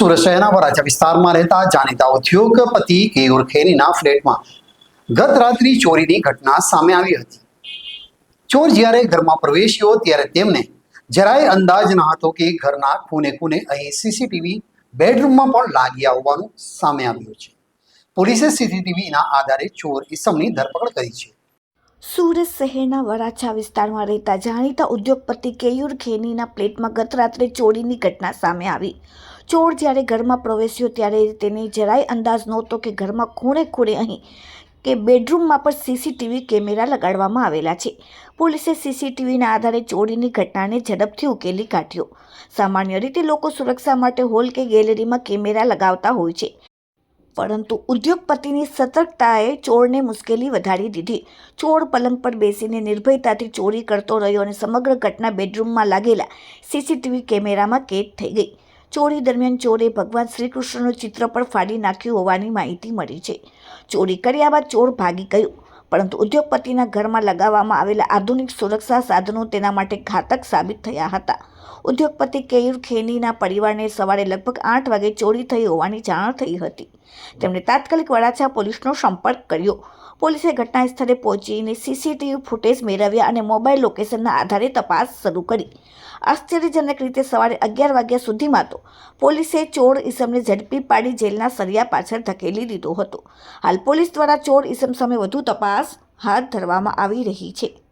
સુરત શહેરના વિસ્તારમાં રહેતા જાણીતા ઉદ્યોગપતિ કેયુર ખેનીના ફ્લેટમાં ગત રાત્રિ ચોરીની ઘટના સામે આવી હતી. ચોર જ્યારે ઘરમાં પ્રવેશ્યો ત્યારે તેમને જરાય અંદાજ ન હતો કે ઘરના ખૂને ખૂને અહીં સીસીટીવી બેડરૂમમાં પણ લાગી આવવાનું સામે આવ્યું છે. પોલીસે સીસીટીવીના આધારે ચોર ઇસમની ધરપકડ કરી છે. સુરત શહેરના વરાછા વિસ્તારમાં રહેતા જાણીતા ઉદ્યોગપતિ કેયુર ખેનીના પ્લેટમાં ગત રાત્રે ચોરીની ઘટના સામે આવી. ચોર જ્યારે ઘરમાં પ્રવેશ્યો ત્યારે તેને જરાય અંદાજ નહોતો કે ઘરમાં ખૂણે ખૂણે અહીં કે બેડરૂમમાં પણ સીસીટીવી કેમેરા લગાડવામાં આવેલા છે. પોલીસે સીસીટીવીના આધારે ચોરીની ઘટનાને ઝડપથી ઉકેલી કાઢ્યો. સામાન્ય રીતે લોકો સુરક્ષા માટે હોલ કે ગેલેરીમાં કેમેરા લગાવતા હોય છે. પરંતુ ઉદ્યોગપતિની સતર્કતાએ ચોરને મુશ્કેલી વધારી દીધી. ચોર પલંગ પર બેસીને નિર્ભયતાથી ચોરી કરતો રહ્યો અને સમગ્ર ઘટના બેડરૂમમાં લાગેલા સીસીટીવી કેમેરામાં કેદ થઈ ગઈ. ચોરી દરમિયાન ચોરે ભગવાન શ્રી કૃષ્ણનું ચિત્ર પણ ફાડી નાખ્યું હોવાની માહિતી મળી છે. ચોરી કર્યા બાદ ચોર ભાગી ગયો, પરંતુ ઉદ્યોગપતિના ઘરમાં લગાવવામાં આવેલા આધુનિક સુરક્ષા સાધનો તેના માટે ઘાતક સાબિત થયા હતા. ઉદ્યોગપતિ કેયુર ખેનીના પરિવારને સવારે લગભગ આઠ વાગે ચોરી થઈ હોવાની જાણ થઈ હતી. તેમણે તાત્કાલિક વડાછા પોલીસનો સંપર્ક કર્યો. પોલીસે ઘટના સ્થળે પહોંચીને સીસીટીવી ફૂટેજ મેળવ્યા અને મોબાઈલ લોકેશનના આધારે તપાસ શરૂ કરી. આશ્ચર્યજનક રીતે સવારે અગિયાર વાગ્યા સુધીમાં તો પોલીસે ચોર ઈસમને ઝડપી પાડી જેલના સરિયા પાછળ ધકેલી દીધો હતો. હાલ પોલીસ દ્વારા ચોર ઈસમ સામે વધુ તપાસ હાથ ધરવામાં આવી રહી છે.